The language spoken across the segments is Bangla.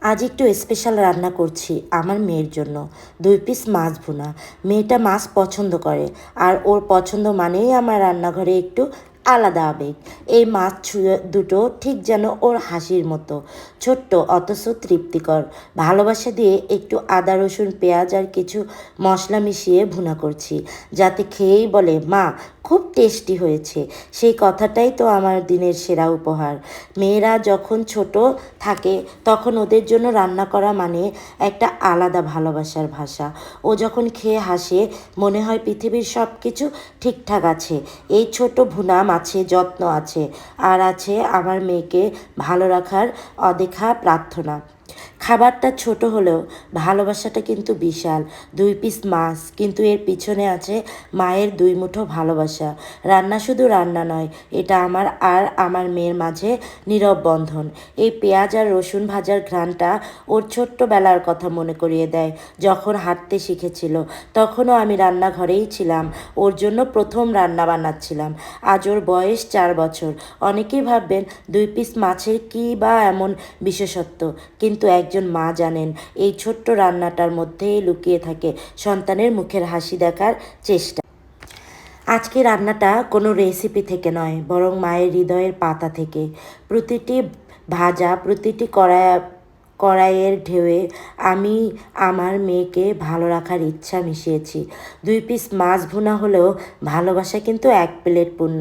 আজ একটু স্পেশাল রান্না করছি আমার মেয়ের জন্য। দুই পিস মাছ ভুনা। মেয়েটা মাছ পছন্দ করে। আর ওর পছন্দ মানেই আমার রান্নাঘরে একটু আলাদা আবেগ। এই মাছ ছুঁয়ে দুটো ঠিক যেন ওর হাসির মতো। ছোট্ট, অথচ তৃপ্তিকর। ভালোবাসা দিয়ে একটু আদা, রসুন, পেঁয়াজ আর কিছু মশলা মিশিয়ে ভুনা করছি। যাতে খেয়েই বলে, মা খুব টেস্টি হয়েছে। সেই কথাটাই তো আমার দিনের সেরা উপহার। মেয়েরা যখন ছোট থাকে, তখন ওদের জন্য রান্না করা মানে একটা আলাদা ভালোবাসার ভাষা। ও যখন খেয়ে হাসে, মনে হয় পৃথিবীর সব কিছু ঠিকঠাক আছে। এই ছোট ভুনা মাছে যত্ন আছে। আর আছে আমার মেয়েকে ভালো রাখার অদেখা প্রার্থনা। খাবারটা ছোট হলেও ভালোবাসাটা কিন্তু বিশাল। দুই পিস মাছ, কিন্তু এর পিছনে আছে মায়ের দুই মুঠো ভালোবাসা। রান্না শুধু রান্না নয়, এটা আমার আর আমার মেয়ের মাঝে নীরব বন্ধন। এই পেঁয়াজ আর রসুন ভাজার ঘ্রাণটা ওর ছোট্টবেলার কথা মনে করিয়ে দেয়, যখন হাঁটতে শিখেছিল। তখনও আমি রান্নাঘরেই ছিলাম, ওর জন্য প্রথম রান্না বানাচ্ছিলাম। আজ ওর বয়স চার বছর। অনেকেই ভাববেন দুই পিস মাছের কী বা এমন বিশেষত্ব, কিন্তু একজন মা জানেন, এই ছোট্ট রান্নাটার মধ্যেই লুকিয়ে থাকে সন্তানের মুখের হাসি দেখার চেষ্টা। আজকে রান্নাটা কোনো রেসিপি থেকে নয়, বরং মায়ের হৃদয়ের পাতা থেকে। প্রতিটি ভাজা, প্রতিটি কড়াই কড়াইয়ের ঢেউয়ে আমি আমার মেয়েকে ভালো রাখার ইচ্ছা মিশিয়েছি। দুই পিস মাছ ভুনা হলেও ভালোবাসা কিন্তু এক প্লেট পূর্ণ।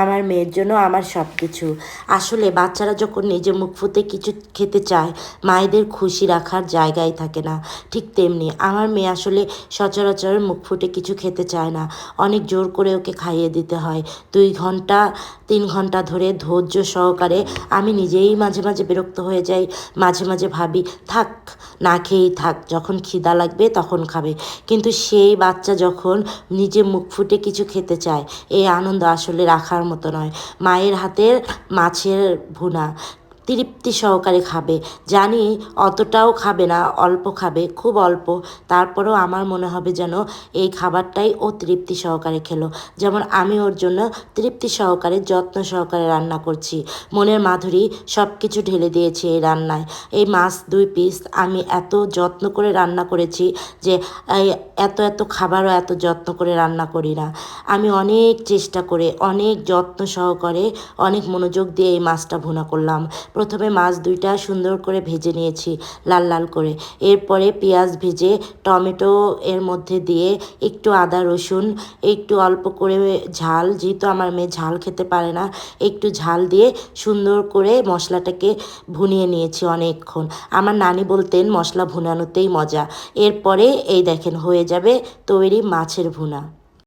আমার মেয়ের জন্য আমার সব কিছু আসলে বাচ্চারা যখন নিজে মুখ ফুটে কিছু খেতে চায়, মায়েদের খুশি রাখার জায়গায় থাকে না। ঠিক তেমনি আমার মেয়ে আসলে সচরাচর মুখ ফুটে কিছু খেতে চায় না। অনেক জোর করে ওকে খাইয়ে দিতে হয়। দুই ঘণ্টা, তিন ঘণ্টা ধরে ধৈর্য সহকারে আমি নিজেই মাঝে মাঝে বিরক্ত হয়ে যাই, মাঝে মাঝে ভাবি, থাক, না খেয়েই থাক, যখন খিদা লাগবে তখন খাবে। কিন্তু সেই বাচ্চা যখন নিজে মুখ ফুটে কিছু খেতে চায়, এই আনন্দ আসলে রাখার মতো নয়। মায়ের হাতের মাছের ভুনা তৃপ্তি সহকারে খাবে। জানি অতটাও খাবে না, অল্প খাবে, খুব অল্প। তারপরেও আমার মনে হবে যেন এই খাবারটাই ও তৃপ্তি সহকারে খেলো। যেমন আমি ওর জন্য তৃপ্তি সহকারে, যত্ন সহকারে রান্না করছি। মনের মাধুরী সব কিছু ঢেলে দিয়েছি এই রান্নায়। এই মাছ দুই পিস আমি এত যত্ন করে রান্না করেছি যে এত এত খাবারও এত যত্ন করে রান্না করি না। আমি অনেক চেষ্টা করে, অনেক যত্ন সহকারে, অনেক মনোযোগ দিয়ে এই মাছটা ভুনা করলাম। প্রথমে মাছ দুইটা সুন্দর করে ভেজে নিয়েছি, লাল লাল করে। এরপরে পেঁয়াজ ভেজে টমেটো এর মধ্যে দিয়ে একটু আদা, রসুন, একটু অল্প করে ঝাল, যেহেতু আমার মেয়ে ঝাল খেতে পারে না, একটু ঝাল দিয়ে সুন্দর করে মশলাটাকে ভুনিয়ে নিয়েছি অনেকক্ষণ। আমার নানি বলতেন, মশলা ভুনানোতেই মজা। এরপরে এই দেখেন, হয়ে যাবে তৈরি মাছের ভুনা।